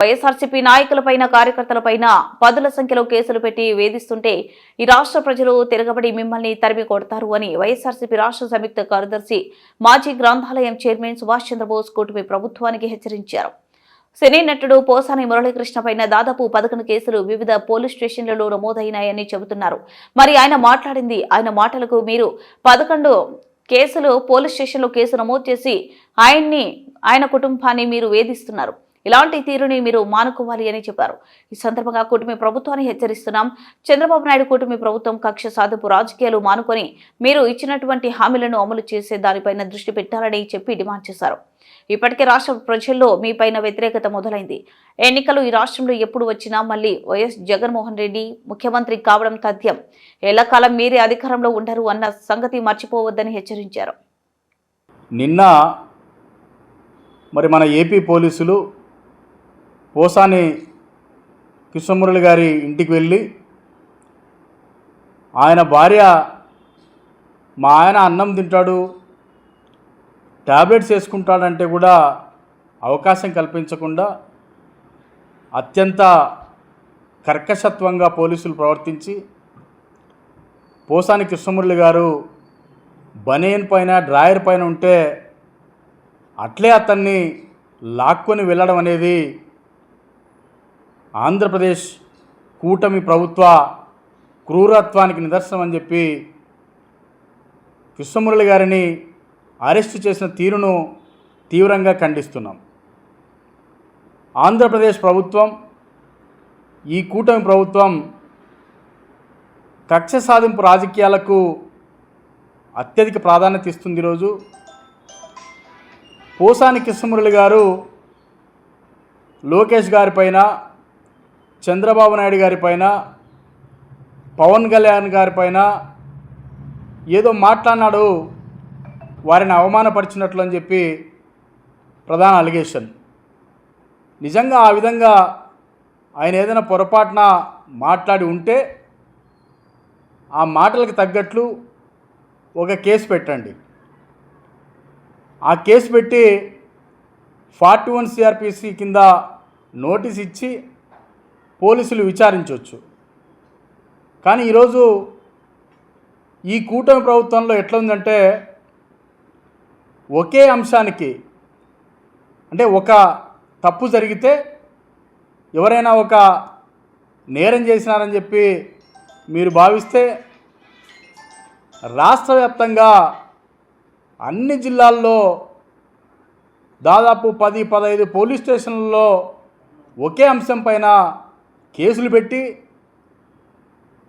వైఎస్ఆర్సీపీ నాయకులపైన కార్యకర్తలపైన పదుల సంఖ్యలో కేసులు పెట్టి వేధిస్తుంటే ఈ రాష్ట్ర ప్రజలు తిరగబడి మిమ్మల్ని తరిమి కొడతారు అని వైఎస్ఆర్సీపీ రాష్ట్ర సంయుక్త కార్యదర్శి మాజీ గ్రంథాలయం చైర్మన్ సుభాష్ చంద్రబోస్ కూటమి ప్రభుత్వానికి హెచ్చరించారు. సినీ నటుడు పోసాని మురళీకృష్ణ పైన దాదాపు పదకొండు కేసులు వివిధ పోలీస్ స్టేషన్లలో నమోదైనాయని చెబుతున్నారు. మరి ఆయన మాట్లాడింది ఆయన మాటలకు మీరు పదకొండు కేసులు పోలీస్ స్టేషన్లో కేసు నమోదు చేసి ఆయన్ని ఆయన కుటుంబాన్ని మీరు వేధిస్తున్నారు. ఇలాంటి తీరుని మీరు మానుకోవాలి అని చెప్పారు. ఈ సందర్భంగా కూటమి ప్రభుత్వాన్ని హెచ్చరిస్తున్నాం. చంద్రబాబు నాయుడు కూటమి ప్రభుత్వం కక్ష సాధపు రాజకీయాలు మానుకొని మీరు ఇచ్చినటువంటి హామీలను అమలు చేసే దానిపైన దృష్టి పెట్టాలని చెప్పి డిమాండ్ చేశారు. ఇప్పటికే రాష్ట్ర ప్రజల్లో మీపైన వ్యతిరేకత మొదలైంది. ఎన్నికలు ఈ రాష్ట్రంలో ఎప్పుడు వచ్చినా మళ్ళీ వైఎస్ జగన్మోహన్ రెడ్డి ముఖ్యమంత్రి కావడం తథ్యం. ఎల్లకాలం మీరే అధికారంలో ఉండరు అన్న సంగతి మర్చిపోవద్దని హెచ్చరించారు. నిన్న మరి మన ఏపీ పోలీసులు పోసాని కృష్ణమురళి గారి ఇంటికి వెళ్ళి ఆయన భార్య మా ఆయన అన్నం తింటాడు ట్యాబ్లెట్స్ వేసుకుంటాడంటే కూడా అవకాశం కల్పించకుండా అత్యంత కర్కశత్వంగా పోలీసులు ప్రవర్తించి పోసాని కృష్ణమురళి గారు బనియన్ పైన డ్రాయర్ పైన ఉంటే అట్లే అతన్ని లాక్కొని వెళ్ళడం అనేది ఆంధ్రప్రదేశ్ కూటమి ప్రభుత్వ క్రూరత్వానికి నిదర్శనం అని చెప్పి కృష్ణమురళి గారిని అరెస్టు చేసిన తీరును తీవ్రంగా ఖండిస్తున్నాం. ఆంధ్రప్రదేశ్ ప్రభుత్వం ఈ కూటమి ప్రభుత్వం కక్ష సాధింపు రాజకీయాలకు అత్యధిక ప్రాధాన్యత ఇస్తుంది ఈరోజు. పోసాని కృష్ణమురళి గారు లోకేష్ గారిపైన చంద్రబాబు నాయుడు గారిపైన పవన్ కళ్యాణ్ గారిపైన ఏదో మాట్లాడినాడు వారిని అవమానపరిచినట్లు అని చెప్పి ప్రధాన అలిగేషన్. నిజంగా ఆ విధంగా ఆయన ఏదైనా పొరపాటున మాట్లాడి ఉంటే ఆ మాటలకు తగ్గట్లు ఒక కేసు పెట్టండి. ఆ కేసు పెట్టి ఫార్టీ వన్ సిఆర్పిసి కింద నోటీస్ ఇచ్చి పోలీసులు విచారించవచ్చు కానీ ఈరోజు ఈ కూటమి ప్రభుత్వంలో ఎట్లా ఉందంటే ఒకే అంశానికి అంటే ఒక తప్పు జరిగితే ఎవరైనా ఒక నేరం చేసినారని చెప్పి మీరు భావిస్తే రాష్ట్ర వ్యాప్తంగా అన్ని జిల్లాల్లో దాదాపు పది పదహైదు పోలీస్ స్టేషన్లలో ఒకే అంశం పైన కేసులు పెట్టి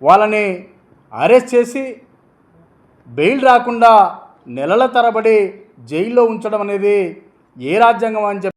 వాళ్ళని అరెస్ట్ చేసి బెయిల్ రాకుండా నెలల తరబడి జైల్లో ఉంచడం అనేది ఏ రాజ్యాంగం అని చెప్పి